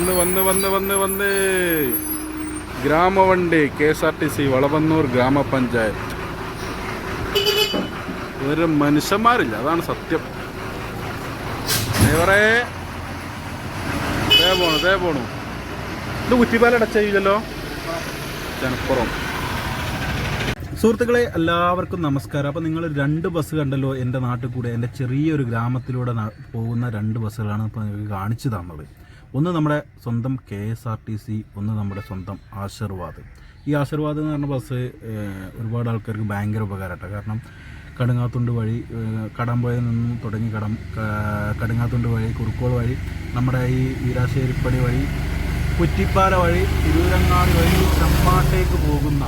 വന്ന് വന്ന് വന്ന് വന്ന് വന്ന്. ഗ്രാമവണ്ടി K S R T C Valavannur ഗ്രാമപഞ്ചായത്ത്. ഒരു മനുഷ്യന്മാരില്ല അതാണ് സത്യം. ഡ്രൈവറേ പോണു ദേ പോണു. ഇത് ജനപ്പുറം. സുഹൃത്തുക്കളെ എല്ലാവർക്കും നമസ്കാരം. അപ്പോൾ നിങ്ങൾ രണ്ട് ബസ് കണ്ടല്ലോ എന്റെ നാട്ടിൽ കൂടെ എന്റെ ചെറിയൊരു ഗ്രാമത്തിലൂടെ പോകുന്ന രണ്ട് ബസ്സുകളാണ് ഇപ്പോൾ നിങ്ങൾക്ക് കാണിച്ചു തന്നത്. ഒന്ന് നമ്മുടെ സ്വന്തം K S R T C ഒന്ന് നമ്മുടെ സ്വന്തം ആശീർവാദ്. ഈ ആശീർവാദ് എന്ന് പറഞ്ഞ ബസ് ഒരുപാട് ആൾക്കാർക്ക് ഭയങ്കര ഉപകാരമാട്ടോ. കാരണം കടുങ്ങാത്തുണ്ട് വഴി കടമ്പുഴയിൽ നിന്നും തുടങ്ങി കടം കടുങ്ങാത്തുണ്ട് വഴി കുറുക്കോൾ വഴി നമ്മുടെ ഈ വീരാശേരിപ്പടി വഴി കുറ്റിപ്പാല വഴി തിരൂരങ്ങാട് വഴി ചമ്പാട്ടേക്ക് പോകുന്ന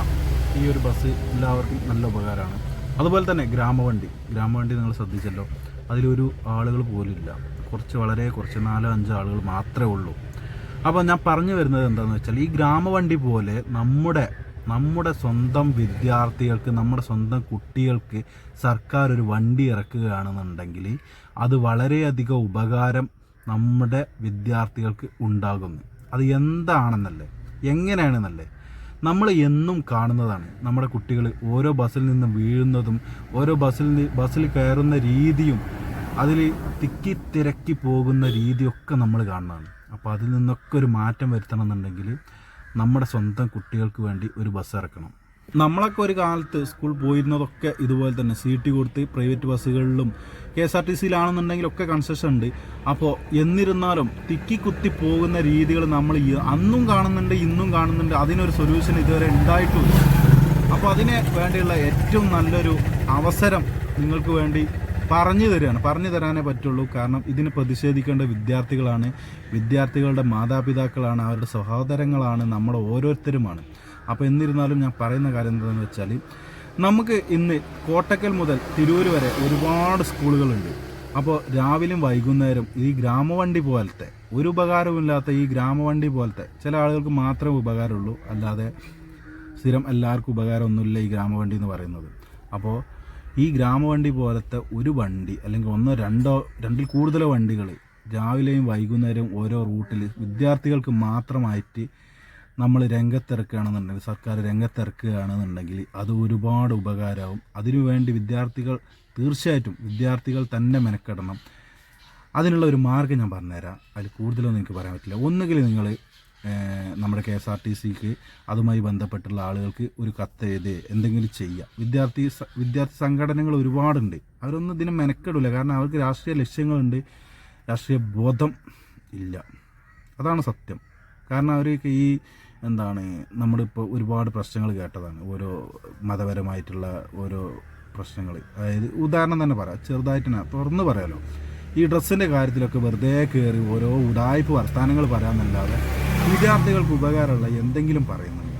ഈ ഒരു ബസ് എല്ലാവർക്കും നല്ല ഉപകാരമാണ്. അതുപോലെ തന്നെ ഗ്രാമവണ്ടി. ഗ്രാമവണ്ടി നിങ്ങൾ ശ്രദ്ധിച്ചല്ലോ. അതിലൊരു ആളുകൾ പോലില്ല കുറച്ച് വളരെ കുറച്ച് നാലോ അഞ്ചോ ആളുകൾ മാത്രമേ ഉള്ളൂ. അപ്പോൾ ഞാൻ പറഞ്ഞു വരുന്നത് എന്താണെന്ന് വെച്ചാൽ ഈ ഗ്രാമവണ്ടി പോലെ നമ്മുടെ നമ്മുടെ സ്വന്തം വിദ്യാർത്ഥികൾക്ക് നമ്മുടെ സ്വന്തം കുട്ടികൾക്ക് സർക്കാർ ഒരു വണ്ടി ഇറക്കുകയാണെന്നുണ്ടെങ്കിൽ അത് വളരെയധികം ഉപകാരം നമ്മുടെ വിദ്യാർത്ഥികൾക്ക് ഉണ്ടാകുന്നു. അത് എന്താണെന്നല്ലേ? എങ്ങനെയാണെന്നല്ലേ? നമ്മൾ എന്നും കാണുന്നതാണ്. നമ്മുടെ കുട്ടികൾ ഓരോ ബസ്സിൽ നിന്ന് വീഴുന്നതും ഓരോ ബസ്സിൽ ബസ്സിൽ കയറുന്ന രീതിയും അതിൽ തിക്കി തിരക്കി പോകുന്ന രീതിയൊക്കെ നമ്മൾ കാണുന്നതാണ്. അപ്പോൾ അതിൽ നിന്നൊക്കെ ഒരു മാറ്റം വരുത്തണം എന്നുണ്ടെങ്കിൽ നമ്മുടെ സ്വന്തം കുട്ടികൾക്ക് വേണ്ടി ഒരു ബസ് ഇറക്കണം. നമ്മളൊക്കെ ഒരു കാലത്ത് സ്കൂൾ പോയിരുന്നതൊക്കെ ഇതുപോലെ തന്നെ സീറ്റ് കൊടുത്ത് പ്രൈവറ്റ് ബസ്സുകളിലും കെ എസ് ആർ ടി സിയിലാണെന്നുണ്ടെങ്കിലൊക്കെ കൺസെഷൻ ഉണ്ട്. അപ്പോൾ എന്നിരുന്നാലും തിക്കി കുത്തി പോകുന്ന രീതികൾ നമ്മൾ അന്നും കാണുന്നുണ്ട് ഇന്നും കാണുന്നുണ്ട്. അതിനൊരു സൊല്യൂഷൻ ഇതുവരെ ഉണ്ടായിട്ടുമില്ല അപ്പോൾ അതിന് വേണ്ടിയുള്ള ഏറ്റവും നല്ലൊരു അവസരം നിങ്ങൾക്ക് വേണ്ടി പറഞ്ഞു തരികയാണ് പറഞ്ഞു തരാനേ പറ്റുള്ളൂ. കാരണം ഇതിന് പ്രതിഷേധിക്കേണ്ട വിദ്യാർത്ഥികളാണ് വിദ്യാർത്ഥികളുടെ മാതാപിതാക്കളാണ് അവരുടെ സഹോദരങ്ങളാണ് നമ്മൾ ഓരോരുത്തരുമാണ്. അപ്പോൾ എന്നിരുന്നാലും ഞാൻ പറയുന്ന കാര്യം എന്താണെന്ന് വെച്ചാൽ നമുക്ക് ഇന്ന് കോട്ടക്കൽ മുതൽ തിരൂർ വരെ ഒരുപാട് സ്കൂളുകളുണ്ട്. അപ്പോൾ രാവിലെയും വൈകുന്നേരം ഈ ഗ്രാമവണ്ടി പോലത്തെ ഒരു ഉപകാരമില്ലാത്ത ഈ ഗ്രാമവണ്ടി പോലത്തെ ചില ആളുകൾക്ക് മാത്രമേ ഉപകാരമുള്ളൂ. അല്ലാതെ സ്ഥിരം എല്ലാവർക്കും ഉപകാരമൊന്നുമില്ല ഈ ഗ്രാമവണ്ടി എന്ന് പറയുന്നത്. അപ്പോൾ ഈ ഗ്രാമവണ്ടി പോലത്തെ ഒരു വണ്ടി അല്ലെങ്കിൽ ഒന്നോ രണ്ടോ രണ്ടിൽ കൂടുതലോ വണ്ടികൾ രാവിലെയും വൈകുന്നേരവും ഓരോ റൂട്ടിൽ വിദ്യാർത്ഥികൾക്ക് മാത്രമായിട്ട് നമ്മൾ രംഗത്തിറക്കുകയാണെന്നുണ്ടെങ്കിൽ സർക്കാർ രംഗത്തിറക്കുകയാണെന്നുണ്ടെങ്കിൽ അത് ഒരുപാട് ഉപകാരമാവും. അതിനുവേണ്ടി വിദ്യാർത്ഥികൾ തീർച്ചയായിട്ടും വിദ്യാർത്ഥികൾ തന്നെ മെനക്കെടണം. അതിനുള്ള ഒരു മാർഗം ഞാൻ പറഞ്ഞുതരാം. അതിൽ കൂടുതലൊന്നും എനിക്ക് പറയാൻ പറ്റില്ല. ഒന്നുകിൽ നിങ്ങൾ നമ്മുടെ കെ എസ് ആർ ടി സിക്ക് അതുമായി ബന്ധപ്പെട്ടുള്ള ആളുകൾക്ക് ഒരു കത്ത് എഴുതി എന്തെങ്കിലും ചെയ്യുക വിദ്യാർത്ഥി വിദ്യാർത്ഥി സംഘടനകൾ ഒരുപാടുണ്ട്. അവരൊന്നും ഇതിനെ മെനക്കെടില്ല കാരണം അവർക്ക് രാഷ്ട്രീയ ലക്ഷ്യങ്ങളുണ്ട്. രാഷ്ട്രീയ ബോധം ഇല്ല. അതാണ് സത്യം. കാരണം അവർക്ക് ഈ എന്താണ് നമ്മളിപ്പോൾ ഒരുപാട് പ്രശ്നങ്ങൾ കേട്ടതാണ്. ഓരോ മതപരമായിട്ടുള്ള ഓരോ പ്രശ്നങ്ങൾ അതായത് ഉദാഹരണം തന്നെ പറയാം. ചെറുതായിട്ട് തന്നെ തുറന്ന് പറയാലോ. ഈ ഡ്രസ്സിന്റെ കാര്യത്തിലൊക്കെ വെറുതെ കയറി ഓരോ ഉടായ്പ വർത്തമാനങ്ങൾ പറയാമെന്നല്ലാതെ വിദ്യാർത്ഥികൾക്ക് ഉപകാരമുള്ള എന്തെങ്കിലും പറയുന്നുണ്ട്?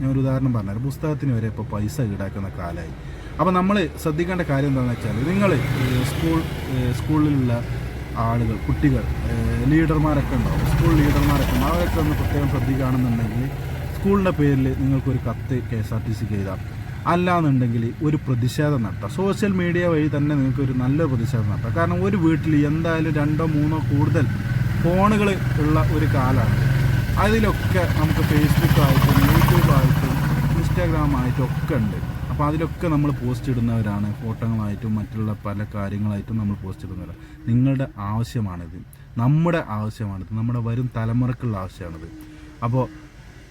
ഞാൻ ഒരു ഉദാഹരണം പറഞ്ഞാൽ പുസ്തകത്തിന് വരെ ഇപ്പോൾ പൈസ ഈടാക്കുന്ന കാലമായി അപ്പോൾ നമ്മൾ ശ്രദ്ധിക്കേണ്ട കാര്യം എന്താണെന്ന് വെച്ചാൽ നിങ്ങൾ സ്കൂൾ സ്കൂളിലുള്ള ആളുകൾ കുട്ടികൾ ലീഡർമാരൊക്കെ ഉണ്ടാവും. സ്കൂൾ ലീഡർമാരൊക്കെ ഉണ്ടാവും. അവരൊക്കെ ഒന്ന് പ്രത്യേകം ശ്രദ്ധിക്കുകയാണെന്നുണ്ടെങ്കിൽ സ്കൂളിന്റെ പേരിൽ നിങ്ങൾക്കൊരു കത്ത് കെ എസ് ആർ ടി സിക്ക് എഴുതാം. അല്ലാന്നുണ്ടെങ്കിൽ ഒരു പ്രതിഷേധം നടത്താം. സോഷ്യൽ മീഡിയ വഴി തന്നെ നിങ്ങൾക്കൊരു നല്ലൊരു പ്രതിഷേധം നടത്താം. കാരണം ഒരു വീട്ടിൽ എന്തായാലും രണ്ടോ മൂന്നോ കൂടുതൽ ഫോണുകൾ ഉള്ള ഒരു കാലമാണ്. അതിലൊക്കെ നമുക്ക് ഫേസ്ബുക്കായിട്ടും യൂട്യൂബായിട്ടും ഇൻസ്റ്റാഗ്രാമായിട്ടും ഒക്കെ ഉണ്ട്. അപ്പോൾ അതിലൊക്കെ നമ്മൾ പോസ്റ്റ് ഇടുന്നവരാണ്. ഫോട്ടോകളായിട്ടും മറ്റുള്ള പല കാര്യങ്ങളായിട്ടും നമ്മൾ പോസ്റ്റ് ഇടുന്നവരാണ് നിങ്ങളുടെ ആവശ്യമാണിത്. നമ്മുടെ ആവശ്യമാണിത്. നമ്മുടെ വരും തലമുറക്കുള്ള ആവശ്യമാണിത്. അപ്പോൾ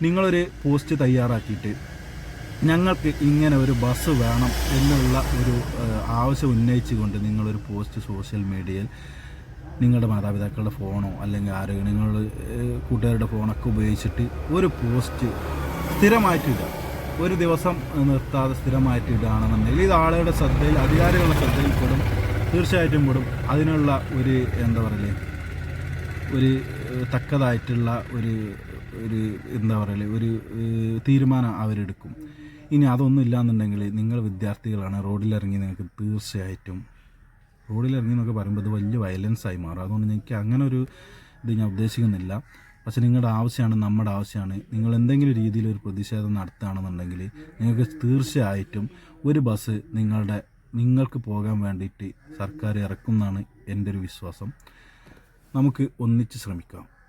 നിങ്ങളൊരു പോസ്റ്റ് തയ്യാറാക്കിയിട്ട് ഞങ്ങൾക്ക് ഇങ്ങനെ ഒരു ബസ് വേണം എന്നുള്ള ഒരു ആവശ്യം ഉന്നയിച്ചുകൊണ്ട് നിങ്ങളൊരു പോസ്റ്റ് സോഷ്യൽ മീഡിയയിൽ നിങ്ങളുടെ മാതാപിതാക്കളുടെ ഫോണോ അല്ലെങ്കിൽ ആരെങ്കിലും നിങ്ങൾ കൂട്ടുകാരുടെ ഫോണൊക്കെ ഉപയോഗിച്ചിട്ട് ഒരു പോസ്റ്റ് സ്ഥിരമായിട്ടിടുക. ഒരു ദിവസം നിർത്താതെ സ്ഥിരമായിട്ട് ഇടുകയാണെന്നുണ്ടെങ്കിൽ ഇത് ആളുകളുടെ ശ്രദ്ധയിൽ അധികാരികളുടെ ശ്രദ്ധയിൽ പെടും. തീർച്ചയായിട്ടും പെടും. അതിനുള്ള ഒരു എന്താ പറയല്ലേ ഒരു തക്കതായിട്ടുള്ള ഒരു ഒരു എന്താ പറയൽ ഒരു തീരുമാനം അവരെടുക്കും. ഇനി അതൊന്നും ഇല്ലാന്നുണ്ടെങ്കിൽ നിങ്ങൾ വിദ്യാർത്ഥികളാണ് റോഡിലിറങ്ങി നിങ്ങൾക്ക് തീർച്ചയായിട്ടും റോഡിലിറങ്ങി എന്നൊക്കെ പറയുമ്പോൾ അത് വലിയ വയലൻസ് ആയി മാറും. അതുകൊണ്ട് എനിക്ക് അങ്ങനെ ഒരു ഇത് ഞാൻ ഉദ്ദേശിക്കുന്നില്ല. പക്ഷെ നിങ്ങളുടെ ആവശ്യമാണ് നമ്മുടെ ആവശ്യമാണ്. നിങ്ങൾ എന്തെങ്കിലും രീതിയിൽ ഒരു പ്രതിഷേധം നടത്തുകയാണെന്നുണ്ടെങ്കിൽ നിങ്ങൾക്ക് തീർച്ചയായിട്ടും ഒരു ബസ് നിങ്ങളുടെ നിങ്ങൾക്ക് പോകാൻ വേണ്ടിയിട്ട് സർക്കാർ ഇറക്കും എന്നാണ് എന്റെ ഒരു വിശ്വാസം. നമുക്ക് ഒന്നിച്ച് ശ്രമിക്കാം.